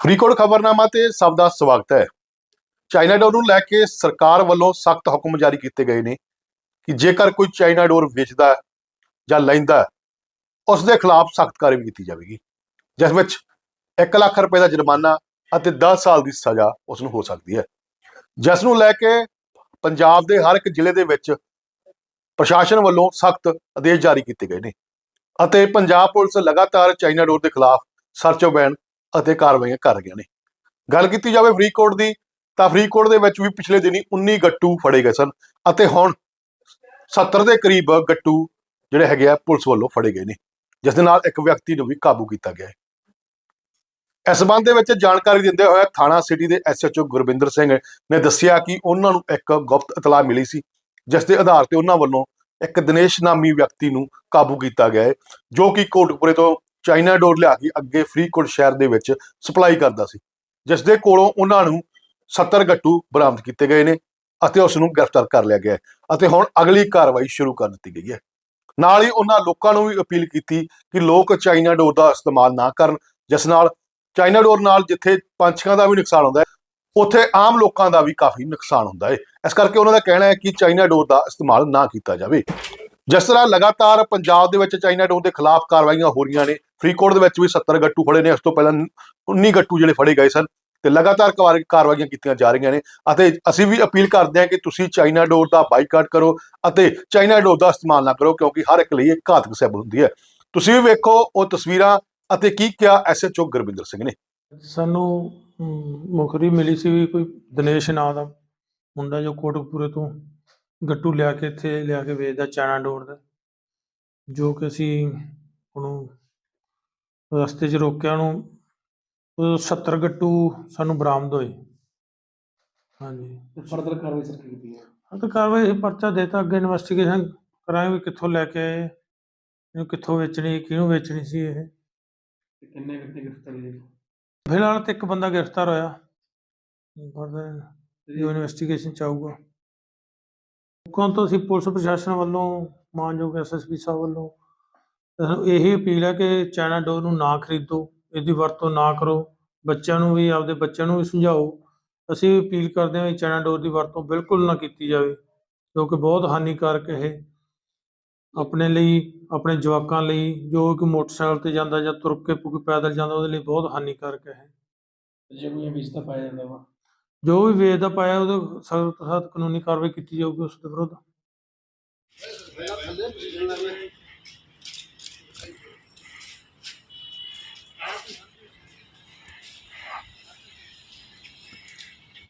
ਫਰੀਦਕੋਟ ਖਬਰਨਾਮਾ ਤੇ ਸਭ ਦਾ ਸਵਾਗਤ ਹੈ। ਚਾਈਨਾ ਡੋਰ ਨੂੰ ਲੈ ਕੇ ਸਰਕਾਰ ਵੱਲੋਂ ਸਖਤ ਹੁਕਮ ਜਾਰੀ ਕੀਤੇ ਗਏ ਨੇ ਕਿ ਜੇਕਰ ਕੋਈ ਚਾਈਨਾ ਡੋਰ ਵੇਚਦਾ ਜਾਂ ਲੈਂਦਾ ਉਸ ਦੇ ਖਿਲਾਫ ਸਖਤ ਕਾਰਵਾਈ ਕੀਤੀ ਜਾਵੇਗੀ, ਜਿਸ ਵਿੱਚ 1 ਲੱਖ ਰੁਪਏ ਦਾ ਜੁਰਮਾਨਾ ਅਤੇ 10 ਸਾਲ ਦੀ ਸਜ਼ਾ ਉਸ ਨੂੰ ਹੋ ਸਕਦੀ ਹੈ। ਜਿਸ ਨੂੰ ਲੈ ਕੇ ਪੰਜਾਬ ਦੇ ਹਰ ਇੱਕ ਜ਼ਿਲ੍ਹੇ ਦੇ ਵਿੱਚ ਪ੍ਰਸ਼ਾਸਨ ਵੱਲੋਂ ਸਖਤ ਆਦੇਸ਼ ਜਾਰੀ ਕੀਤੇ ਗਏ ਨੇ ਅਤੇ ਪੰਜਾਬ ਪੁਲਿਸ ਲਗਾਤਾਰ ਚਾਈਨਾ ਡੋਰ ਦੇ ਖਿਲਾਫ ਸਰਚ ਅਭਿਆਨ ਅਤੇ ਕਾਰਵਾਈਆਂ ਕਰ ਰਹੀਆਂ ਨੇ। ਗੱਲ ਕੀਤੀ ਜਾਵੇ ਫਰੀਦਕੋਟ ਦੀ, ਤਾਂ ਫਰੀਦਕੋਟ ਦੇ ਵਿੱਚ ਵੀ ਪਿਛਲੇ ਦਿਨੀ 19 ਗੱਟੂ ਫੜੇ ਗਏ ਸਨ ਅਤੇ ਹੁਣ 70 ਦੇ ਕਰੀਬ ਗੱਟੂ ਜਿਹੜੇ ਹੈਗੇ ਆ, ਪੁਲਿਸ ਵੱਲੋਂ ਫੜੇ ਗਏ ਨੇ, ਜਿਸ ਦੇ ਨਾਲ ਇੱਕ ਵਿਅਕਤੀ ਨੂੰ ਵੀ ਕਾਬੂ ਕੀਤਾ ਗਿਆ ਹੈ। ਇਸ ਸੰਬੰਧ ਦੇ ਵਿੱਚ ਜਾਣਕਾਰੀ ਦਿੰਦੇ ਹੋਏ ਥਾਣਾ ਸਿਟੀ ਦੇ ਐਸਐਚਓ ਗੁਰਵਿੰਦਰ ਸਿੰਘ ਨੇ ਦੱਸਿਆ ਕਿ ਉਹਨਾਂ ਨੂੰ ਇੱਕ ਗੁਪਤ ਇਤਲਾਹ ਮਿਲੀ ਸੀ, ਜਿਸ ਦੇ ਆਧਾਰ ਤੇ ਉਹਨਾਂ ਵੱਲੋਂ ਇੱਕ ਦਿਨੇਸ਼ ਨਾਮੀ ਵਿਅਕਤੀ ਨੂੰ ਕਾਬੂ ਕੀਤਾ ਗਿਆ ਹੈ, ਜੋ ਕਿ ਕੋਟਕਪੁਰੇ ਤੋਂ ਚਾਈਨਾ ਡੋਰ ਲਿਆ ਕੇ ਅੱਗੇ ਫਰੀਦਕੋਟ ਸ਼ਹਿਰ ਦੇ ਵਿੱਚ ਸਪਲਾਈ ਕਰਦਾ ਸੀ, ਜਿਸ ਦੇ ਕੋਲੋਂ ਉਹਨਾਂ ਨੂੰ 70 ਗੱਟੂ ਬਰਾਮਦ ਕੀਤੇ ਗਏ ਨੇ ਅਤੇ ਉਸ ਨੂੰ ਗ੍ਰਿਫਤਾਰ ਕਰ ਲਿਆ ਗਿਆ ਹੈ ਅਤੇ ਹੁਣ ਅਗਲੀ ਕਾਰਵਾਈ ਸ਼ੁਰੂ ਕਰ ਦਿੱਤੀ ਗਈ ਹੈ। ਨਾਲ ਹੀ ਉਹਨਾਂ ਲੋਕਾਂ ਨੂੰ ਵੀ ਅਪੀਲ ਕੀਤੀ ਕਿ ਲੋਕ ਚਾਈਨਾ ਡੋਰ ਦਾ ਇਸਤੇਮਾਲ ਨਾ ਕਰਨ, ਜਿਸ ਨਾਲ ਚਾਈਨਾ ਡੋਰ ਨਾਲ ਜਿੱਥੇ ਪੰਛੀਆਂ ਦਾ ਵੀ ਨੁਕਸਾਨ ਹੁੰਦਾ ਹੈ, ਉੱਥੇ ਆਮ ਲੋਕਾਂ ਦਾ ਵੀ ਕਾਫੀ ਨੁਕਸਾਨ ਹੁੰਦਾ ਹੈ। ਇਸ ਕਰਕੇ ਉਹਨਾਂ ਦਾ ਕਹਿਣਾ ਹੈ ਕਿ ਚਾਈਨਾ ਡੋਰ ਦਾ ਇਸਤੇਮਾਲ ਨਾ ਕੀਤਾ ਜਾਵੇ। ਜਿਸ ਤਰ੍ਹਾਂ ਲਗਾਤਾਰ ਪੰਜਾਬ ਦੇ ਵਿੱਚ ਚਾਈਨਾ ਡੋਰ ਦੇ ਖਿਲਾਫ ਕਾਰਵਾਈਆਂ ਹੋ ਰਹੀਆਂ ਨੇ ਫਰੀਦਕੋਟ ਦੇ ਵਿੱਚ ਵੀ 70 ਗੱਟੂ ਫੜੇ ਨੇ ਇਸ ਤੋਂ ਪਹਿਲਾਂ 19 ਗੱਟੂ ਜਿਹੜੇ ਫੜੇ ਗਏ ਸਨ ਤੇ ਲਗਾਤਾਰ ਕਾਰਵਾਈਆਂ ਕੀਤੀਆਂ ਜਾ ਰਹੀਆਂ ਨੇ ਅਤੇ ਅਸੀਂ ਵੀ ਅਪੀਲ ਕਰਦੇ ਹਾਂ ਕਿ ਤੁਸੀਂ ਚਾਈਨਾ ਡੋਰ ਦਾ ਬਾਈਕਾਟ ਕਰੋ ਅਤੇ ਚਾਈਨਾ ਡੋਰ ਦਾ ਇਸਤੇਮਾਲ ਨਾ ਕਰੋ ਕਿਉਂਕਿ ਹਰ ਇੱਕ ਲਈ ਇਹ ਘਾਤਕ ਸਾਬਤ ਹੁੰਦੀ ਹੈ। ਤੁਸੀਂ ਵੀ ਵੇਖੋ ਉਹ ਤਸਵੀਰਾਂ ਅਤੇ ਕੀ ਕਿਹਾ ਐਸਐਚਓ ਗੁਰਵਿੰਦਰ ਸਿੰਘ ਨੇ। ਸਾਨੂੰ ਅਮ, ਮਿਲੀ ਸੀ ਕੋਈ ਦਿਨੇਸ਼ ਨਾਂ ਦਾ ਮੁੰਡਾ ਜੋ ਕੋਟਕਪੂਰੇ ਤੋਂ ਗੱਟੂ ਲਿਆ ਕੇ ਇੱਥੇ ਲਿਆ ਕੇ ਵੇਚਦਾ ਚਾਈਨਾ ਡੋਰ ਦਾ ਜੋ ਕਿ ਅਸੀਂ ਉਹਨੂੰ ਰਸਤੇ 'ਚ ਰੋਕਿਆ ਉਹਨੂੰ ਉਹ 70 ਗੱਟੂ ਸਾਨੂੰ ਬਰਾਮਦ ਹੋਏ। ਹਾਂਜੀ। ਫਰਦਰ ਕਾਰਵਾਈ ਸਰ ਕੀਤੀ ਹੈ? ਹਾਂ ਤਾਂ ਕਾਰਵਾਈ ਇਹ ਪਰਚਾ ਦੇਤਾ ਅੱਗੇ ਇਨਵੈਸਟੀਗੇਸ਼ਨ ਕਰਾਂਗੇ ਵੀ ਕਿੱਥੋਂ ਲੈ ਕੇ ਆਏ ਇਹਨੂੰ ਕਿੱਥੋਂ ਵੇਚਣੀ ਕਿਹਨੂੰ ਵੇਚਣੀ ਸੀ ਇਹ। ਤੇ ਕਿੰਨੇ ਵਿਅਕਤੀ ਗ੍ਰਿਫਤਾਰੀ ਦੇ ਫਿਲਹਾਲ ਤੇ ਇੱਕ ਬੰਦਾ ਗ੍ਰਿਫਤਾਰ ਹੋਇਆ। ਫਰਦਰ ਜੋ ਇਨਵੈਸਟੀਗੇਸ਼ਨ ਚਾਹੂਗਾ ਲੋਕਾਂ ਤੋਂ ਅਸੀਂ ਪੁਲਿਸ ਪ੍ਰਸ਼ਾਸਨ ਵੱਲੋਂ, ਮਾਨਯੋਗ ਐਸਐਸਪੀ ਸਾਹਿਬ ਵੱਲੋਂ ਸਾਨੂੰ ਇਹੀ ਅਪੀਲ ਹੈ ਕਿ ਚਾਈਨਾ ਡੋਰ ਨੂੰ ਨਾ ਖਰੀਦੋ, ਇਹਦੀ ਵਰਤੋਂ ਨਾ ਕਰੋ, ਬੱਚਿਆਂ ਨੂੰ ਵੀ, ਆਪਦੇ ਬੱਚਿਆਂ ਨੂੰ ਵੀ ਸਮਝਾਓ। ਅਸੀਂ ਅਪੀਲ ਕਰਦੇ ਹਾਂ ਵੀ ਚਾਈਨਾ ਡੋਰ ਦੀ ਵਰਤੋਂ ਬਿਲਕੁਲ ਨਾ ਕੀਤੀ ਜਾਵੇ ਕਿਉਂਕਿ ਬਹੁਤ ਹਾਨੀਕਾਰਕ ਇਹ ਆਪਣੇ ਲਈ, ਆਪਣੇ ਜਵਾਕਾਂ ਲਈ, ਜੋ ਕਿ ਮੋਟਰਸਾਈਕਲ ਤੇ ਜਾਂਦਾ ਜਾਂ ਤੁਰ ਕੇ ਪੈਦਲ ਜਾਂਦਾ, ਉਹਦੇ ਲਈ ਬਹੁਤ ਹਾਨੀਕਾਰਕ ਹੈ। ਇਹ ਜੇ ਕੋਈ ਇਹ ਪਾਇਆ ਜਾਂਦਾ ਵਾ। ਜੋ ਵੀ ਵੇਚਦਾ ਪਾਇਆ ਉਹਦੇ ਸਖਤ ਸਖਤ ਕਾਨੂੰਨੀ ਕਾਰਵਾਈ ਕੀਤੀ ਜਾਊਗੀ ਉਸ ਦੇ ਵਿਰੁੱਧ।